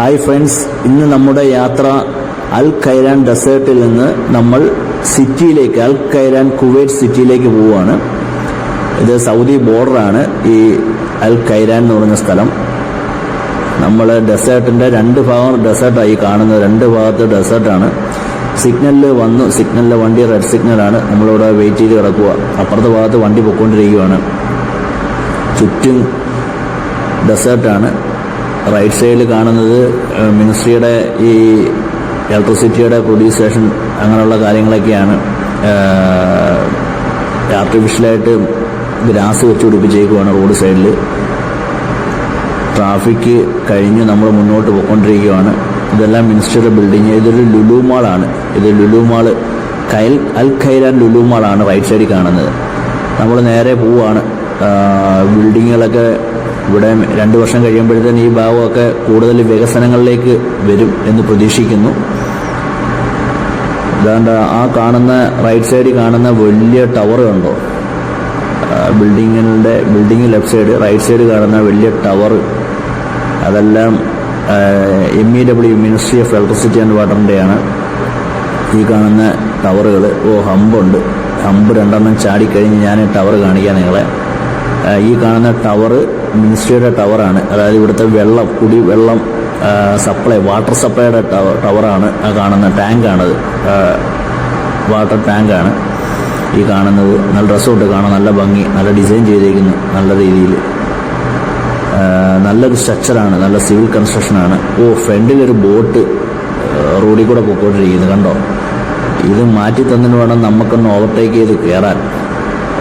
Hi friends ഇന്ന് നമ്മുടെ യാത്ര അൽ ഖൈരാൻ ഡെസേർട്ടിൽ നിന്ന് നമ്മൾ സിറ്റിയിലേക്ക് അൽ ഖൈരാൻ കുവൈറ്റ് സിറ്റിയിലേക്ക് പോവുകയാണ്. ഇത് സൗദി ബോർഡറാണ് ഈ അൽ ഖൈരാൻ എന്ന് പറയുന്ന സ്ഥലം. നമ്മൾ ഡെസേർട്ടിന്റെ രണ്ട് ഭാഗം ഡെസേർട്ടായി കാണുന്നത് രണ്ട് ഭാഗത്ത് ഡെസേർട്ടാണ്. സിഗ്നലിൽ വന്നു സിഗ്നലിലെ വണ്ടി റെഡ് സിഗ്നലാണ്. നമ്മളിവിടെ വെയിറ്റ് ചെയ്ത് കിടക്കുക. അപ്പുറത്തെ ഭാഗത്ത് വണ്ടി പൊയ്ക്കൊണ്ടിരിക്കുകയാണ് ചുറ്റും ഡെസേർട്ടാണ്. റൈറ്റ് സൈഡിൽ കാണുന്നത് മിനിസ്ട്രിയുടെ ഈ ഇലക്ട്രിസിറ്റിയുടെ പ്രൊഡ്യൂസ് സ്റ്റേഷൻ അങ്ങനെയുള്ള കാര്യങ്ങളൊക്കെയാണ്. ആർട്ടിഫിഷ്യലായിട്ട് ഗ്രാസ് വെച്ച് പിടിപ്പിച്ചേക്കുവാണ് റോഡ് സൈഡിൽ. ട്രാഫിക് കഴിഞ്ഞ് നമ്മൾ മുന്നോട്ട് പോയിക്കൊണ്ടിരിക്കുകയാണ്. ഇതെല്ലാം മിനിസ്റ്ററുടെ ബിൽഡിങ് ഇതൊരു ലുലു മാളാണ് ഇത് ലുലു മാൾ കൈൽ അൽ ഖൈരാൻ ലുലു മാളാണ് റൈറ്റ് സൈഡിൽ കാണുന്നത്. നമ്മൾ നേരെ പോവുകയാണ് ബിൽഡിങ്ങുകളൊക്കെ ഇവിടെ രണ്ട് വർഷം കഴിയുമ്പോഴത്തേന് ഈ ഭാഗമൊക്കെ കൂടുതൽ വികസനങ്ങളിലേക്ക് വരും എന്ന് പ്രതീക്ഷിക്കുന്നു. അതാണ്ട് ആ കാണുന്ന റൈറ്റ് സൈഡിൽ കാണുന്ന വലിയ ടവർ കണ്ടോ? ബിൽഡിങ്ങിന്റെ building left side right side കാണുന്ന വലിയ ടവർ അതെല്ലാം M E W ministry of electricity and വാട്ടറിന്റെയാണ് ഈ കാണുന്ന ടവറുകൾ ഓ ഹമ്പുണ്ട് ഹമ്പ് രണ്ടെണ്ണം ചാടിക്കഴിഞ്ഞ് ഞാൻ ടവർ കാണിക്കാം നിങ്ങളെ. ഈ കാണുന്ന ടവർ മിനിസ്ട്രിയുടെ ടവറാണ്. അതായത് ഇവിടുത്തെ വെള്ളം കുടി വെള്ളം സപ്ലൈ വാട്ടർ സപ്ലൈയുടെ ടവർ ടവറാണ് ആ കാണുന്ന ടാങ്കാണത്. വാട്ടർ ടാങ്കാണ് ഈ കാണുന്നത്. നല്ല റിസോർട്ട് കാണാൻ നല്ല ഭംഗി നല്ല ഡിസൈൻ ചെയ്തിരിക്കുന്നു നല്ല രീതിയിൽ. നല്ലൊരു സ്ട്രക്ചറാണ് നല്ല സിവിൽ കൺസ്ട്രക്ഷനാണ്. ഓ ഫ്രണ്ടിലൊരു ബോട്ട് റോഡിൽ കൂടെ പോയിക്കൊണ്ടിരിക്കുന്നു കണ്ടോ? ഇത് മാറ്റി തന്നിട്ട് വേണം നമുക്കൊന്ന് ഓവർടേക്ക് ചെയ്ത് കയറാൻ.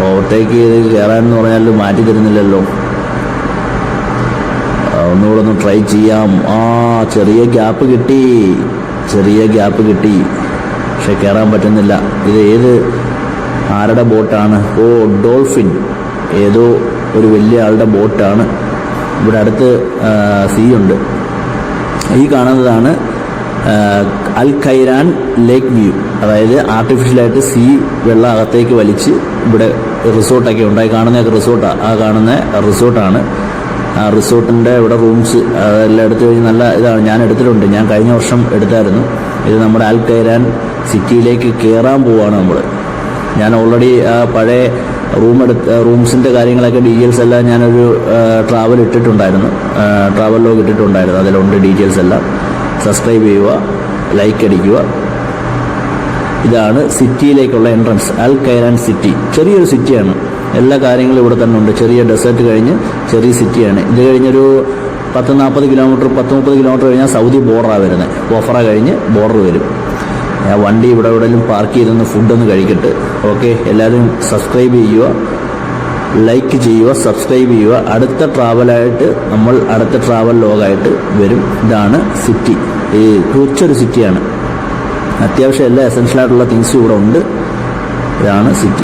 ഓവർടേക്ക് ചെയ്ത് കയറാൻ എന്ന് പറഞ്ഞാൽ മാറ്റി തരുന്നില്ലല്ലോ. ഒന്നുകൂടെ ഒന്ന് ട്രൈ ചെയ്യാം. ആ ചെറിയ ഗ്യാപ്പ് കിട്ടി. ചെറിയ ഗ്യാപ്പ് കിട്ടി. പക്ഷെ കയറാൻ പറ്റുന്നില്ല. ഇത് ഏത് ആരുടെ ബോട്ടാണ്? ഓ ഡോൾഫിൻ. ഏതോ ഒരു വലിയ ആളുടെ ബോട്ടാണ്. ഇവിടെ അടുത്ത് സീ ഉണ്ട്. ഈ കാണുന്നതാണ് അൽ ഖൈരാൻ ലേക്ക് വ്യൂ. അതായത് ആർട്ടിഫിഷ്യലായിട്ട് സീ വെള്ളം അകത്തേക്ക് വലിച്ച് ഇവിടെ റിസോർട്ടൊക്കെ ഉണ്ടായി കാണുന്നതൊക്കെ റിസോർട്ടാണ് ആ കാണുന്ന റിസോർട്ടാണ്. ആ റിസോർട്ടിന്റെ ഇവിടെ റൂംസ് അതെല്ലാം എടുത്തു കഴിഞ്ഞ് നല്ല ഇതാണ്. ഞാൻ എടുത്തിട്ടുണ്ട്. ഞാൻ കഴിഞ്ഞ വർഷം എടുത്തായിരുന്നു. ഇത് നമ്മുടെ അൽ ഖൈരാൻ സിറ്റിയിലേക്ക് കയറാൻ പോവാണ് നമ്മൾ ഞാൻ ഓൾറെഡി പഴയ റൂം എടുത്ത് റൂംസിന്റെ കാര്യങ്ങളൊക്കെ ഡീറ്റെയിൽസ് എല്ലാം ഞാനൊരു ട്രാവൽ ഇട്ടിട്ടുണ്ടായിരുന്നു. ട്രാവൽ ലോഗ് ഇട്ടിട്ടുണ്ടായിരുന്നു. അതിലുണ്ട് ഡീറ്റെയിൽസ് എല്ലാം. സബ്സ്ക്രൈബ് ചെയ്യുക ലൈക്ക് അടിക്കുക. ഇതാണ് സിറ്റിയിലേക്കുള്ള എൻട്രൻസ് അൽ കൈറാൻ സിറ്റി ചെറിയൊരു സിറ്റിയാണ് എല്ലാ കാര്യങ്ങളും ഇവിടെ തന്നെ ഉണ്ട്. ചെറിയ ഡെസേർട്ട് കഴിഞ്ഞ് ചെറിയ സിറ്റിയാണ് ഇത് കഴിഞ്ഞൊരു പത്ത് നാൽപ്പത് കിലോമീറ്റർ പത്ത് മുപ്പത് കിലോമീറ്റർ കഴിഞ്ഞാൽ സൗദി ബോർഡറാണ് വരുന്നത്. ഓഫറ കഴിഞ്ഞ് ബോർഡർ വരും. ഞാൻ വണ്ടി ഇവിടെ എവിടെയെങ്കിലും പാർക്ക് ചെയ്തൊന്ന് ഫുഡൊന്ന് കഴിക്കട്ടെ. ഓക്കെ എല്ലാവരും സബ്സ്ക്രൈബ് ചെയ്യുക. ലൈക്ക് ചെയ്യുക സബ്സ്ക്രൈബ് ചെയ്യുക. അടുത്ത ട്രാവലായിട്ട് നമ്മൾ അടുത്ത ട്രാവൽ ലോഗായിട്ട് വരും. ഇതാണ് സിറ്റി ഈ ടൂച്ചൊരു സിറ്റിയാണ് അത്യാവശ്യം എല്ലാ എസൻഷ്യലായിട്ടുള്ള തിങ്സും ഇവിടെ ഉണ്ട്. ഇതാണ് സിറ്റി